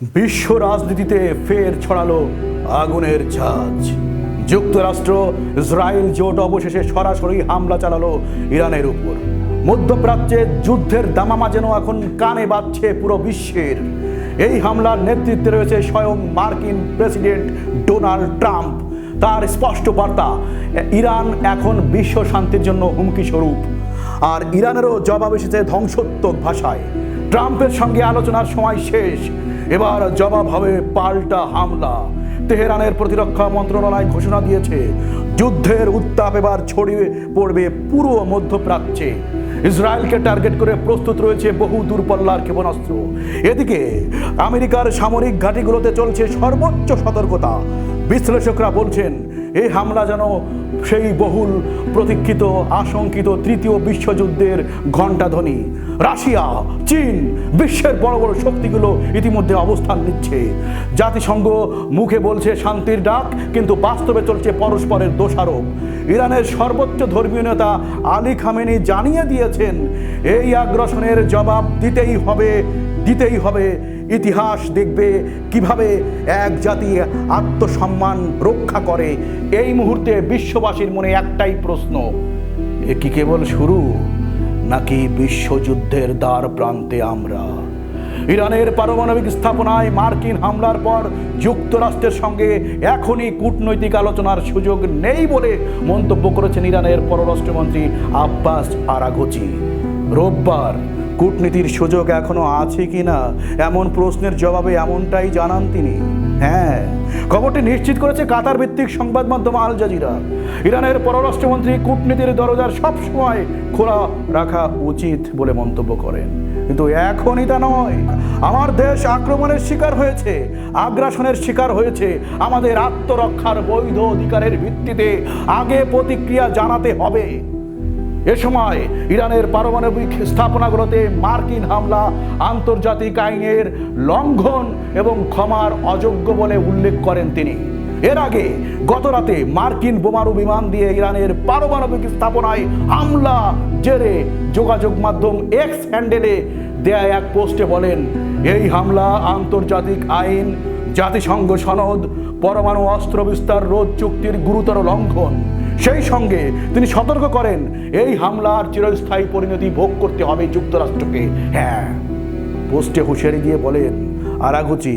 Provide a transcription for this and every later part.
বিশ্ব রাজনীতিতে ফের ছড়ালো আগুনের ঝাঁজ যুক্তরাষ্ট্র ইসরায়েল জোট অবশেষে সরাসরি হামলা চালালো ইরানের উপর। মধ্যপ্রাচ্যে যুদ্ধের দামামা যেন এখন কানে বাজছে পুরো বিশ্বের। এই হামলার নেতৃত্বে রয়েছে স্বয়ং মার্কিন প্রেসিডেন্ট ডোনাল্ড ট্রাম্প। তার স্পষ্ট বার্তা, ইরান এখন বিশ্ব শান্তির জন্য হুমকি স্বরূপ। আর ইরানেরও জবাব এসেছে ধ্বংসাত্মক ভাষায়। ট্রাম্পের সঙ্গে আলোচনার সময় শেষ। এবার জবাব হবে পাল্টা হামলা। তেহরানের প্রতিরক্ষা মন্ত্রণালয় ঘোষণা দিয়েছে, যুদ্ধের উত্তাপ এবার ছড়িয়ে পড়বে পুরো মধ্যপ্রাচ্যে। ইসরায়েলকে টার্গেট করে প্রস্তুত রয়েছে বহু দূরপল্লার ক্ষেপণাস্ত্র। এদিকে আমেরিকার সামরিক ঘাঁটিগুলোতে চলছে সর্বোচ্চ সতর্কতা। বিশ্লেষকরা বলছেন এই হামলা যেন সেই বহুল প্রতীক্ষিত, আশঙ্কিত তৃতীয় বিশ্বযুদ্ধের ঘণ্টাধ্বনি রাশিয়া, চীন বিশ্বের বড় বড় শক্তিগুলো ইতিমধ্যে অবস্থান নিচ্ছে। জাতিসংঘ মুখে বলছে শান্তির ডাক, কিন্তু বাস্তবে চলছে পরস্পরের দোষারোপ। ইরানের সর্বোচ্চ ধর্মীয় নেতা আলী খামেনি জানিয়ে দিয়েছেন, এই আগ্রাসনের জবাব দিতেই হবে দিতেই হবে। ইতিহাস দেখবে কীভাবে এক জাতি আত্মসম্মান রক্ষা করে এই মুহূর্তে বিশ্ববাসীর মনে একটাই প্রশ্ন, এ কি কেবল শুরু নাকি বিশ্বযুদ্ধের দ্বার প্রান্তে আমরা? ইরানের পারমাণবিক স্থাপনায় মার্কিন হামলার পর যুক্তরাষ্ট্রের সঙ্গে এখনই কূটনৈতিক আলোচনার সুযোগ নেই বলে মন্তব্য করেছেন ইরানের পররাষ্ট্রমন্ত্রী আব্বাস আরাঘোচি রোববার কূটনীতির সুযোগ এখনও আছে কি না এমন প্রশ্নের জবাবে এমনটাই জানান তিনি। হ্যাঁ খবরটি নিশ্চিত করেছে কাতার ভিত্তিক সংবাদ মাধ্যম আল জাজিরা। ইরানের পররাষ্ট্রমন্ত্রী কূটনীতির দরজার সবসময় খোলা রাখা উচিত বলে মন্তব্য করেন। কিন্তু এখনই তা নয়। আমার দেশ আক্রমণের শিকার হয়েছে, আগ্রাসনের শিকার হয়েছে। আমাদের আত্মরক্ষার বৈধ অধিকারের ভিত্তিতে আগে প্রতিক্রিয়া জানাতে হবে। এ সময় ইরানের পারমাণবিক স্থাপনাগুলোতে মার্কিন হামলা, আন্তর্জাতিক আইনের লঙ্ঘন এবং ক্ষমার অযোগ্য বলে উল্লেখ করেন তিনি। এর আগে গত রাতে মার্কিন বোমারু বিমান দিয়ে ইরানের পারমাণবিক স্থাপনায় হামলা, জেরে যোগাযোগ মাধ্যম এক্স হ্যান্ডেলে দেয়া এক পোস্টে বলেন, এই হামলা আন্তর্জাতিক আইন, জাতিসংঘ সনদ, পরমাণু অস্ত্র বিস্তার রোধ চুক্তির গুরুতর লঙ্ঘন। সেই সঙ্গে তিনি সতর্ক করেন, এই হামলার চিরস্থায়ী পরিণতি ভোগ করতে হবে যুক্তরাষ্ট্রকে। হ্যাঁ পোস্টে হুঁশিয়ারি দিয়ে বলেন আরাগুচি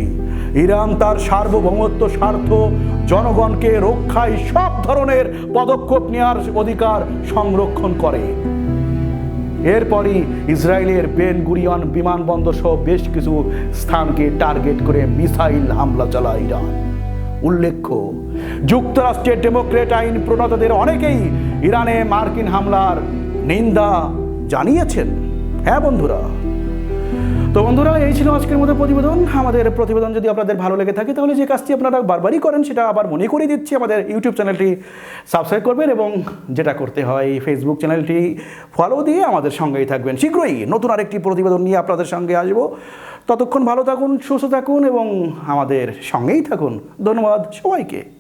ইরান তার সার্বভৌমত্ব, স্বার্থ, জনগণকে রক্ষায় সব ধরনের পদক্ষেপ নেওয়ার অধিকার সংরক্ষণ করে। এরপরই ইসরায়েলের বেন গুরিয়ন বিমানবন্দর সহ বেশ কিছু স্থানকে টার্গেট করে মিসাইল হামলা চালায় ইরান। উল্লেখ্য, যুক্তরাষ্ট্রের ডেমোক্রেট আইন প্রণেতাদের অনেকেই ইরানে মার্কিন হামলার নিন্দা জানিয়েছেন। হ্যাঁ বন্ধুরা। তো বন্ধুরা, এই ছিল আজকের মতো প্রতিবেদন। আমাদের প্রতিবেদন যদি আপনাদের ভালো লেগে থাকে, তাহলে যে কাজটি আপনারা বারবারই করেন, সেটা আবার মনে করিয়ে দিচ্ছি আমাদের ইউটিউব চ্যানেলটি সাবস্ক্রাইব করবেন এবং যেটা করতে হয়, ফেসবুক চ্যানেলটি ফলো দিয়ে আমাদের সঙ্গেই থাকবেন। শীঘ্রই নতুন আরেকটি প্রতিবেদন নিয়ে আপনাদের সঙ্গে আসব। ততক্ষণ ভালো থাকুন সুস্থ থাকুন এবং আমাদের সঙ্গেই থাকুন। ধন্যবাদ সবাইকে।